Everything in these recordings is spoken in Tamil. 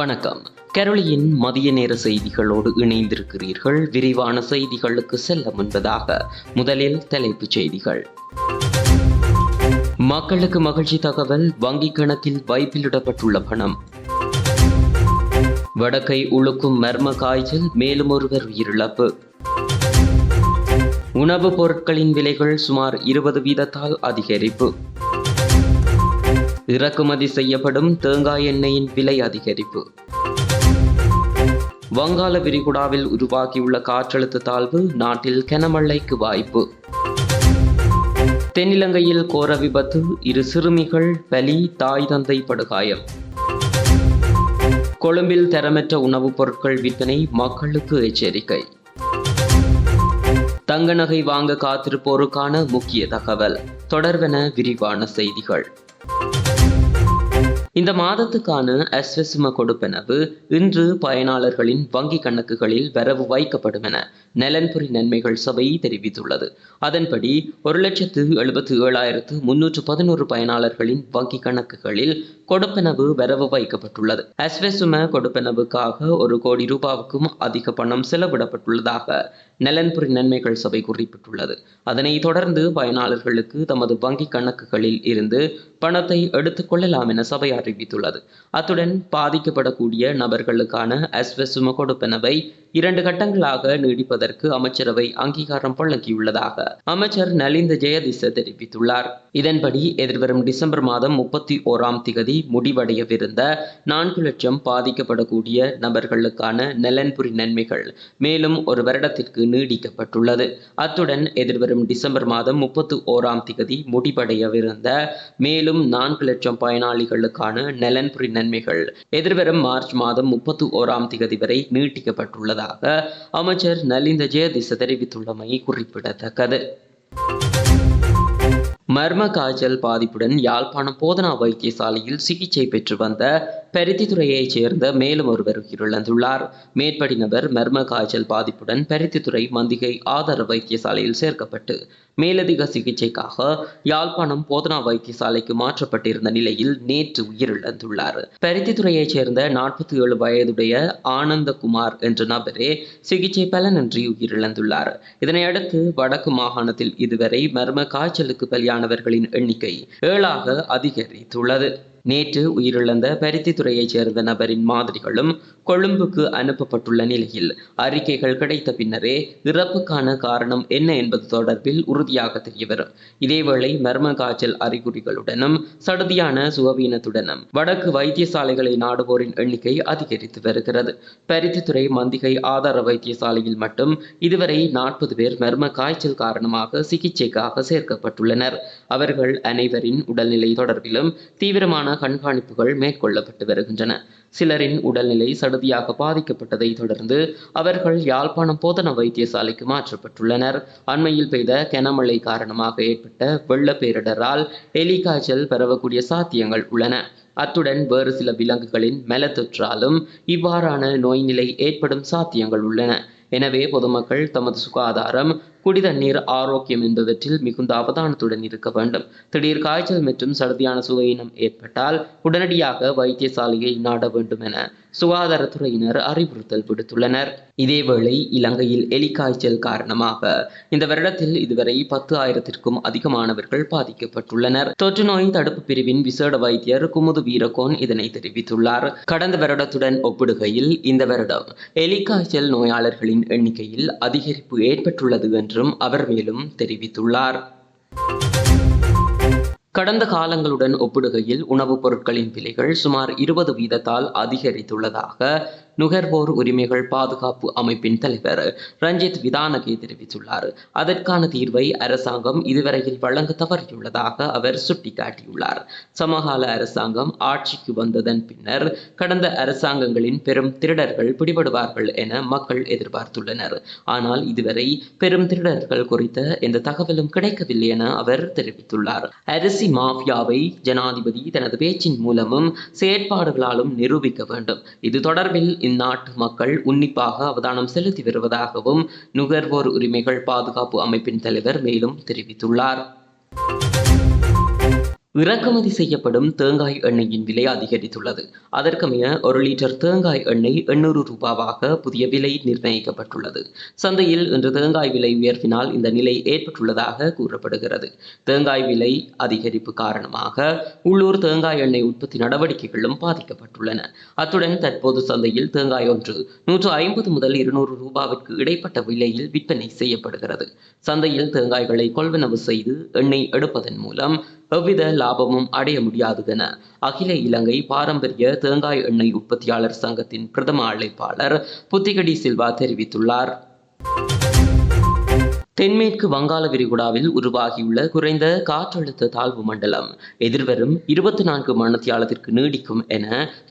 வணக்கம். கரோலியின் மதிய நேர செய்திகளோடு இணைந்திருக்கிறீர்கள். விரிவான செய்திகளுக்கு செல்ல முன்பதாக முதலில் தலைப்புச் செய்திகள். மக்களுக்கு மகிழ்ச்சி தகவல் வங்கிக் கணக்கில் வைப்பிலிடப்பட்டுள்ள பணம். வடக்கை உழுக்கும் மர்ம காய்ச்சல் மேலும் ஒருவர் உயிரிழப்பு. உணவுப் பொருட்களின் விலைகள் சுமார் இருபது வீதத்தால் அதிகரிப்பு. இறக்குமதி செய்யப்படும் தேங்காய் எண்ணெயின் விலை அதிகரிப்பு. வங்காள விரிகுடாவில் உருவாகியுள்ள காற்றழுத்த தாழ்வு நாட்டில் கனமழைக்கு வாய்ப்பு. தென்னிலங்கையில் கோர விபத்து இரு சிறுமிகள் பலி தாய் தந்தை படுகாயம். கொழும்பில் தரமற்ற உணவுப் பொருட்கள் விற்பனை மக்களுக்கு எச்சரிக்கை. தங்க நகை வாங்க காத்திருப்போருக்கான முக்கிய தகவல். தொடர்வென விரிவான செய்திகள். இந்த மாதத்துக்கான அஸ்வசும கொடுப்பெனவு இன்று பயனாளர்களின் வங்கி கணக்குகளில் வரவு வைக்கப்படும் என நலன்புரி நன்மைகள் சபை தெரிவித்துள்ளது. அதன்படி ஒரு லட்சத்து எழுபத்து ஏழாயிரத்து முன்னூற்று பதினோரு பயனாளர்களின் வங்கி கணக்குகளில் கொடுப்பெனவு வரவு வைக்கப்பட்டுள்ளது. அஸ்வசும கொடுப்பெனவுக்காக ஒரு கோடி ரூபாவுக்கும் அதிக பணம் செலவிடப்பட்டுள்ளதாக நலன்புரி நன்மைகள் சபை குறிப்பிட்டுள்ளது. அதனைத் தொடர்ந்து பயனாளர்களுக்கு தமது வங்கி கணக்குகளில் இருந்து பணத்தை எடுத்துக் கொள்ளலாம் என சபை அறிவித்துள்ளது. அத்துடன் பாதிக்கப்படக்கூடிய நபர்களுக்கான அஸ்வசும கொடுப்பனவை இரண்டு கட்டங்களாக நீடிப்பதற்கு அமைச்சரவை அங்கீகாரம் வழங்கியுள்ளதாக அமைச்சர் நலிந்த ஜெயதிச தெரிவித்துள்ளார். இதன்படி எதிர்வரும் டிசம்பர் மாதம் முப்பத்தி ஓராம் திகதி முடிவடையவிருந்த நான்கு லட்சம் பாதிக்கப்படக்கூடிய நபர்களுக்கான நலன்புரி நன்மைகள் மேலும் ஒரு வருடத்திற்கு நீடிக்கப்பட்டுள்ளது. அத்துடன் எதிர்வரும் டிசம்பர் மாதம் முப்பத்தி ஓராம் திகதி முடிவடையவிருந்த மேலும் நான்கு லட்சம் பயனாளிகளுக்கான நலன்புரி நன்மைகள் எதிர்வரும் மார்ச் மாதம் முப்பத்து ஓராம் திகதி வரை நீட்டிக்கப்பட்டுள்ளதாக அமைச்சர் நலிந்த ஜெயதிச தெரிவித்துள்ளமை குறிப்பிடத்தக்கது. மர்ம காய்ச்சல் பாதிப்புடன் யாழ்ப்பாணம் போதனா வைத்தியசாலையில் சிகிச்சை பெற்று வந்த பருத்தித்துறையைச் சேர்ந்த மேலும் ஒருவர் உயிரிழந்துள்ளார். மேற்படி நபர் மர்ம காய்ச்சல் பாதிப்புடன் பருத்தித்துறை மந்திகை ஆதார வைத்தியசாலையில் சேர்க்கப்பட்டு மேலதிக சிகிச்சைக்காக யாழ்ப்பாணம் போதனா வைத்தியசாலைக்கு மாற்றப்பட்டிருந்த நிலையில் நேற்று உயிரிழந்துள்ளார். பருத்தித்துறையைச் சேர்ந்த நாற்பத்தி ஏழு வயதுடைய ஆனந்தகுமார் என்ற நபரே சிகிச்சை பலனின்றி உயிரிழந்துள்ளார். இதனையடுத்து வடக்கு மாகாணத்தில் இதுவரை மர்ம காய்ச்சலுக்கு பலியானவர்களின் எண்ணிக்கை ஏழாக அதிகரித்துள்ளது. நேற்று உயிரிழந்த பருத்தித்துறையைச் சேர்ந்த நபரின் மாதிரிகளும் கொழும்புக்கு அனுப்பப்பட்டுள்ள நிலையில் அறிக்கைகள் கிடைத்த பின்னரே இறப்புக்கான காரணம் என்ன என்பது தொடர்பில் உறுதியாக தெரியவரும். இதேவேளை மர்ம காய்ச்சல் அறிகுறிகளுடனும் சடுதியான சுகவீனத்துடனும் வடக்கு வைத்தியசாலைகளை நாடுவோரின் எண்ணிக்கை அதிகரித்து வருகிறது. பருத்தித்துறை மந்திகை ஆதார வைத்தியசாலையில் மட்டும் இதுவரை நாற்பது பேர் மர்ம காய்ச்சல் காரணமாக சிகிச்சைக்காக சேர்க்கப்பட்டுள்ளனர். அவர்கள் அனைவரின் உடல்நிலை தொடர்பிலும் தீவிரமான கண்காணிப்புகள் மேற்கொள்ளப்பட்டு வருகின்றன. சிலரின் உடல்நிலை சடுதியாக பாதிக்கப்பட்டதை தொடர்ந்து அவர்கள் யாழ்ப்பாணம் போதன வைத்தியசாலைக்கு மாற்றப்பட்டுள்ளனர். அண்மையில் பெய்த கனமழை காரணமாக ஏற்பட்ட வெள்ள பேரிடரால் எலிகாய்ச்சல் பரவக்கூடிய சாத்தியங்கள் உள்ளன. அத்துடன் வேறு சில விலங்குகளின் மெலத்தொற்றாலும் இவ்வாறான நோய் நிலை ஏற்படும் சாத்தியங்கள் உள்ளன. எனவே பொதுமக்கள் தமது சுகாதாரம் குடிதண்ணீர் ஆரோக்கியம் என்பவற்றில் மிகுந்த அவதானத்துடன் இருக்க வேண்டும். திடீர் காய்ச்சல் மற்றும் சடுதியான சுவையினம் ஏற்பட்டால் உடனடியாக வைத்தியசாலையை நாட வேண்டும் என சுகாதாரத்துறையினர் அறிவுறுத்தல் விடுத்துள்ளனர். இதேவேளை இலங்கையில் எலி காய்ச்சல் காரணமாக இந்த வருடத்தில் இதுவரை பத்து ஆயிரத்திற்கும் அதிகமானவர்கள் பாதிக்கப்பட்டுள்ளனர். தொற்று நோய் தடுப்பு பிரிவின் விசேட வைத்தியர் குமுது வீரகோன் இதனை தெரிவித்துள்ளார். கடந்த வருடத்துடன் ஒப்பிடுகையில் இந்த வருடம் எலி காய்ச்சல் நோயாளர்களின் எண்ணிக்கையில் அதிகரிப்பு ஏற்பட்டுள்ளது என்று என்றும் அவர் மேலும் தெரிவித்துள்ளார். கடந்த காலங்களுடன் ஒப்பிடுகையில் உணவுப் பொருட்களின் விலைகள் சுமார் இருபது வீதத்தால் அதிகரித்துள்ளதாக நுகர்வோர் உரிமைகள் பாதுகாப்பு அமைப்பின் தலைவர் ரஞ்சித் விதானகே தெரிவித்துள்ளார். அதற்கான தீர்வை அரசாங்கம் இதுவரையில் வழங்க தவறியுள்ளதாக அவர் சுட்டிக்காட்டியுள்ளார். சமகால அரசாங்கம் ஆட்சிக்கு வந்ததன் பின்னர் கடந்த அரசாங்கங்களின் பெரும் திருடர்கள் பிடிபடுவார்கள் என மக்கள் எதிர்பார்த்துள்ளனர். ஆனால் இதுவரை பெரும் திருடர்கள் குறித்த எந்த தகவலும் கிடைக்கவில்லை என அவர் தெரிவித்துள்ளார். அரிசி மாஃபியாவை ஜனாதிபதி தனது பேச்சின் மூலமும் செயற்பாடுகளாலும் நிரூபிக்க வேண்டும். இது தொடர்பில் இந்நாட்டு மக்கள் உன்னிப்பாக அவதானம் செலுத்தி வருவதாகவும் நுகர்வோர் உரிமைகள் பாதுகாப்பு அமைப்பின் தலைவர் மேலும் தெரிவித்துள்ளார். இறக்குமதி செய்யப்படும் தேங்காய் எண்ணெயின் விலை அதிகரித்துள்ளது. அதற்கமைய ஒரு லிட்டர் தேங்காய் எண்ணெய் எண்ணூறு ரூபாவாக புதிய விலை நிர்ணயிக்கப்பட்டுள்ளது. சந்தையில் இன்று தேங்காய் விலை உயர்வினால் இந்த நிலை ஏற்பட்டுள்ளதாக கூறப்படுகிறது. தேங்காய் விலை அதிகரிப்பு காரணமாக உள்ளூர் தேங்காய் எண்ணெய் உற்பத்தி நடவடிக்கைகளும் பாதிக்கப்பட்டுள்ளன. அத்துடன் தற்போது சந்தையில் தேங்காய் ஒன்று நூற்று ஐம்பது முதல் இருநூறு ரூபாவிற்கு இடைப்பட்ட விலையில் விற்பனை செய்யப்படுகிறது. சந்தையில் தேங்காய்களை கொள்வனவு செய்து எண்ணெய் எடுப்பதன் மூலம் எவ்வித லாபமும் அடைய முடியாது என அகில இலங்கை பாரம்பரிய தேங்காய் எண்ணெய் உற்பத்தியாளர் சங்கத்தின் பிரதம அழைப்பாளர் புத்திகடி சில்வா தெரிவித்துள்ளார். தென்மேற்கு வங்காள விரிகுடாவில் உருவாகியுள்ள குறைந்த காற்றழுத்த தாழ்வு மண்டலம் எதிர்வரும் இருபத்தி நான்கு மணத்தியாலத்திற்கு நீடிக்கும் என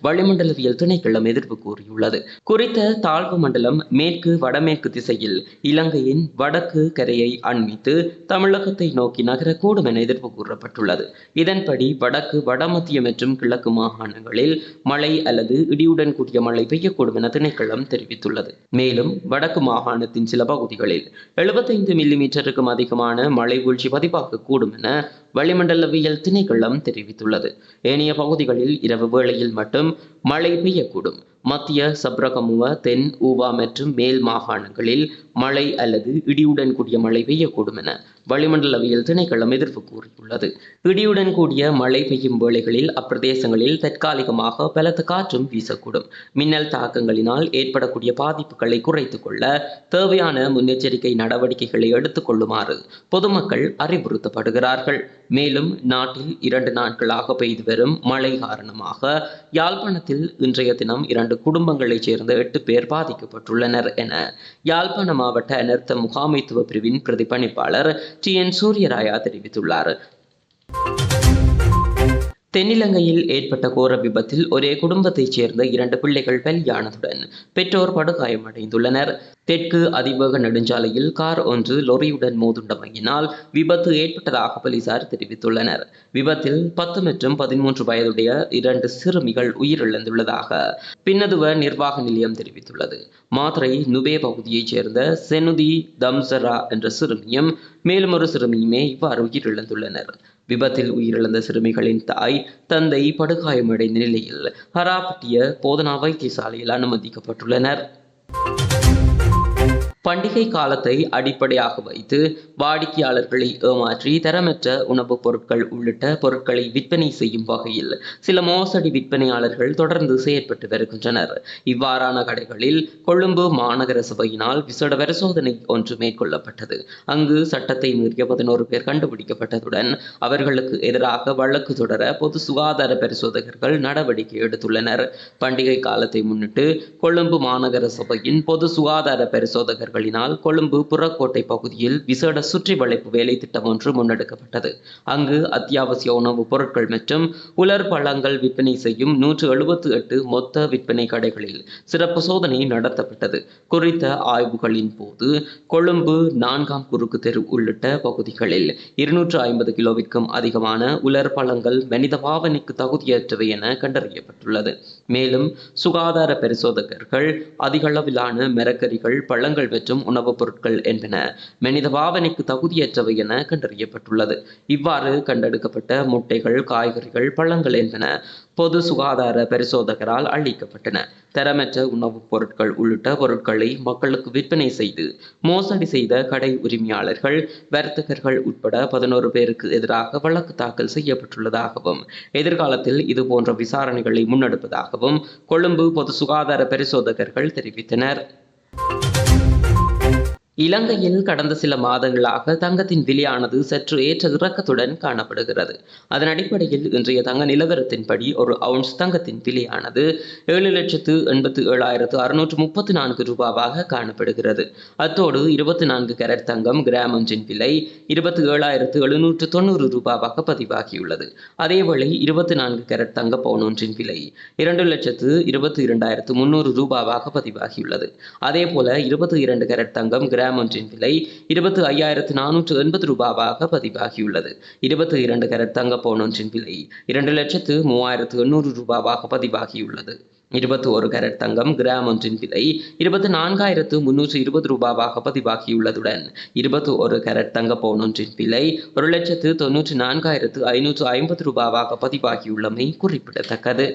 வளிமண்டலவியல் திணைக்களம் எதிர்ப்பு கூறியுள்ளது. குறித்த தாழ்வு மண்டலம் மேற்கு வடமேற்கு திசையில் இலங்கையின் வடக்கு கரையை அண்மித்து தமிழகத்தை நோக்கி நகரக்கூடும் என எதிர்ப்பு கூறப்பட்டுள்ளது. இதன்படி வடக்கு வடமத்திய மற்றும் கிழக்கு மாகாணங்களில் மழை அல்லது இடியுடன் கூடிய மழை பெய்யக்கூடும் என திணைக்களம் தெரிவித்துள்ளது. மேலும் வடக்கு மாகாணத்தின் சில பகுதிகளில் எழுபத்தைந்து மில்லிமீட்டருக்கும் அதிகமான மழை வீழ்ச்சி பதிவாகக்கூடும் என வளிமண்டலவியல் திணைக்களம் தெரிவித்துள்ளது. ஏனைய பகுதிகளில் இரவு வேளையில் மட்டும் மழை பெய்யக்கூடும். மத்திய சப்ரகமுவ தென் ஊவா மற்றும் மேல் மாகாணங்களில் மழை அல்லது இடியுடன் கூடிய மழை பெய்யக்கூடும் என வளிமண்டலவியல் திணைக்களம் எதிர்ப்பு கூறியுள்ளது. இடியுடன் கூடிய மழை பெய்யும் வேளைகளில் அப்பிரதேசங்களில் தற்காலிகமாக பலத்த காற்றும் வீசக்கூடும். மின்னல் தாக்கங்களினால் ஏற்படக்கூடிய பாதிப்புகளை குறைத்துக் கொள்ள தேவையான முன்னெச்சரிக்கை நடவடிக்கைகளை எடுத்துக் கொள்ளுமாறு பொதுமக்கள் அறிவுறுத்தப்படுகிறார்கள். மேலும் நாட்டில் இரண்டு நாட்களாக பெய்து வரும் மழை காரணமாக யாழ்ப்பாணத்தில் இன்றைய தினம் இரண்டு குடும்பங்களைச் சேர்ந்த எட்டு பேர் பாதிக்கப்பட்டுள்ளனர் என யாழ்ப்பாண மாவட்ட அனர்த்த முகாமைத்துவ பிரிவின் பிரதிபணிப்பாளர் டி என் சூரியராயா தெரிவித்துள்ளார். தென்னிலங்கையில் ஏற்பட்ட கோர விபத்தில் ஒரே குடும்பத்தைச் சேர்ந்த இரண்டு பிள்ளைகள் பலியானதுடன் பெற்றோர் படுகாயமடைந்துள்ளனர். தெற்கு அதிவேக நெடுஞ்சாலையில் கார் ஒன்று லொரியுடன் மோதுண்டமையினால் விபத்து ஏற்பட்டதாக போலீசார் தெரிவித்துள்ளனர். விபத்தில் பத்து மற்றும் பதிமூன்று வயதுடைய இரண்டு சிறுமிகள் உயிரிழந்துள்ளதாக பின்னதுவ நிர்வாக நிலையம் தெரிவித்துள்ளது. மாத்திரை நுபே பகுதியைச் சேர்ந்த செனுதி தம்சரா என்ற சிறுமியும் மேலும் ஒரு சிறுமியுமே இவ்வாறு உயிரிழந்துள்ளனர். விபத்தில் உயிரிழந்த சிறுமிகளின் தாய் தந்தை படுகாயமடைந்த நிலையில் ஹராப்பட்டிய போதனா வைத்தியசாலையில் அனுமதிக்கப்பட்டுள்ளனர். பண்டிகை காலத்தை அடிப்படையாக வைத்து வாடிக்கையாளர்களை ஏமாற்றி தரமற்ற உணவுப் பொருட்கள் உள்ளிட்ட பொருட்களை விற்பனை செய்யும் வகையில் சில மோசடி விற்பனையாளர்கள் தொடர்ந்து செயற்பட்டு வருகின்றனர். இவ்வாறான கடைகளில் கொழும்பு மாநகர சபையினால் விசேட பரிசோதனை ஒன்று மேற்கொள்ளப்பட்டது. அங்கு சட்டத்தை மீறிய பதினோரு பேர் கண்டுபிடிக்கப்பட்டதுடன் அவர்களுக்கு எதிராக வழக்கு தொடர பொது சுகாதார பரிசோதகர்கள் நடவடிக்கை எடுத்துள்ளனர். பண்டிகை காலத்தை முன்னிட்டு கொழும்பு மாநகர சபையின் பொது சுகாதார பரிசோதகர் அதிகாரிகளினால் கொழும்பு புறக்கோட்டை பகுதியில் விசேட சுற்றி வளைப்பு வேலை திட்டம் ஒன்று முன்னெடுக்கப்பட்டது. அங்கு அத்தியாவசிய உணவுப் பொருட்கள் மற்றும் உலர் பழங்கள் விற்பனை செய்யும் நூற்று எழுபத்து எட்டு மொத்த விற்பனை கடைகளில் சிறப்பு சோதனை நடத்தப்பட்டது. குறித்த ஆய்வுகளின் போது கொழும்பு நான்காம் குறுக்கு தெரு உள்ளிட்ட பகுதிகளில் இருநூற்று ஐம்பது கிலோவிற்கும் அதிகமான உலர் பழங்கள் மனித பாவனைக்கு தகுதியற்றவை என கண்டறியப்பட்டுள்ளது. மேலும் சுகாதார பரிசோதகர்கள் அதிகளவிலான மரக்கறிகள் பழங்கள் மற்றும் உணவுப் பொருட்கள் என்பன மனித பாவனைக்கு தகுதியற்றவை என கண்டறியப்பட்டுள்ளது. இவ்வாறு கண்டெடுக்கப்பட்ட முட்டைகள் காய்கறிகள் பழங்கள் என்பன பொது சுகாதார பரிசோதகரால் அளிக்கப்பட்டன தரமற்ற உணவுப் பொருட்கள் உள்ளிட்ட பொருட்களை மக்களுக்கு விற்பனை செய்து மோசடி செய்த கடை உரிமையாளர்கள் வர்த்தகர்கள் உட்பட பதினோரு பேருக்கு எதிராக வழக்கு தாக்கல் செய்யப்பட்டுள்ளதாகவும் எதிர்காலத்தில் இது போன்ற விசாரணைகளை முன்னெடுப்பதாகவும் கொழும்பு பொது சுகாதார பரிசோதகர்கள் தெரிவித்தனர். இலங்கையில் கடந்த சில மாதங்களாக தங்கத்தின் விலையானது சற்று ஏற்ற இறக்கத்துடன் காணப்படுகிறது. அதன் அடிப்படையில் இன்றைய தங்க நிலவரத்தின்படி ஒரு அவுன்ஸ் தங்கத்தின் விலையானது ஏழு லட்சத்து எண்பத்து ஏழாயிரத்து அறுநூற்று முப்பத்து நான்கு ரூபாவாக காணப்படுகிறது. அத்தோடு இருபத்தி நான்கு கேரட் தங்கம் கிராம் ஒன்றின் விலை இருபத்தி ஏழாயிரத்து எழுநூற்று தொண்ணூறு ரூபாவாக பதிவாகியுள்ளது. அதேவேளை இருபத்தி நான்கு கேரட் தங்க பவுன் ஒன்றின் விலை இரண்டு லட்சத்து இருபத்தி இரண்டாயிரத்து முன்னூறு ரூபாவாக பதிவாகியுள்ளது. அதேபோல இருபத்தி இரண்டு கேரட் தங்கம் கிராம் கிராம் ஒன்றின் விலை இருபத்தி ஐயாயிரத்து நானூற்று எண்பது ரூபாவாக பதிவாகியுள்ளது. இருபத்தி இரண்டு கரட் தங்கப்போன் ஒன்றின் விலை இரண்டு லட்சத்து மூவாயிரத்து எண்ணூறு ரூபாவாக பதிவாகியுள்ளது. இருபத்தி ஒரு கரட் தங்கம் கிராம் ஒன்றின் விலை இருபத்தி நான்காயிரத்து முன்னூற்று இருபது ரூபாவாக பதிவாகியுள்ளதுடன் இருபத்தி ஒரு கரட் தங்க பவுன் ஒன்றின் விலை ஒரு லட்சத்து தொன்னூற்றி நான்காயிரத்து ஐநூற்று ஐம்பது ரூபாவாக பதிவாகியுள்ளமை குறிப்பிடத்தக்கது.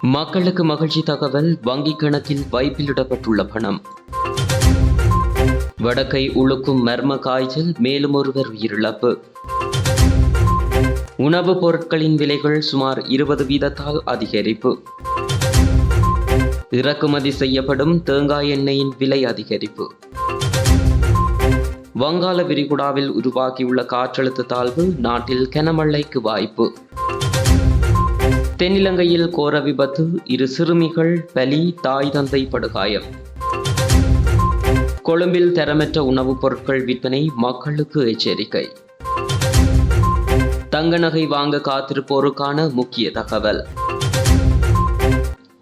மக்களுக்கு மகிழ்ச்சி தகவல் வங்கிக் கணக்கில் வைப்பிலிடப்பட்டுள்ள பணம். வடக்கை உழுக்கும் மர்ம காய்ச்சல் மேலும் ஒருவர் உயிரிழப்பு. உணவுப் பொருட்களின் விலைகள் சுமார் இருபது வீதத்தால் அதிகரிப்பு. இறக்குமதி செய்யப்படும் தேங்காய் எண்ணெயின் விலை அதிகரிப்பு. வங்காள விரிகுடாவில் உருவாகியுள்ள காற்றழுத்த தாழ்வு நாட்டில் கனமழைக்கு வாய்ப்பு. தென்னிலங்கையில் கோர விபத்து இரு சிறுமிகள் பலி தாய் தந்தை படுகாயம். கொழும்பில் தரமற்ற உணவுப் பொருட்கள் விற்பனை மக்களுக்கு எச்சரிக்கை. தங்க நகை வாங்க காத்திருப்போருக்கான முக்கிய தகவல்.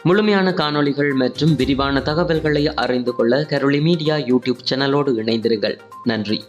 முழுமையான காணொளிகள் மற்றும் விரிவான தகவல்களை அறிந்து கொள்ள கரோலி மீடியா யூடியூப் சேனலோடு இணைந்திருங்கள். நன்றி.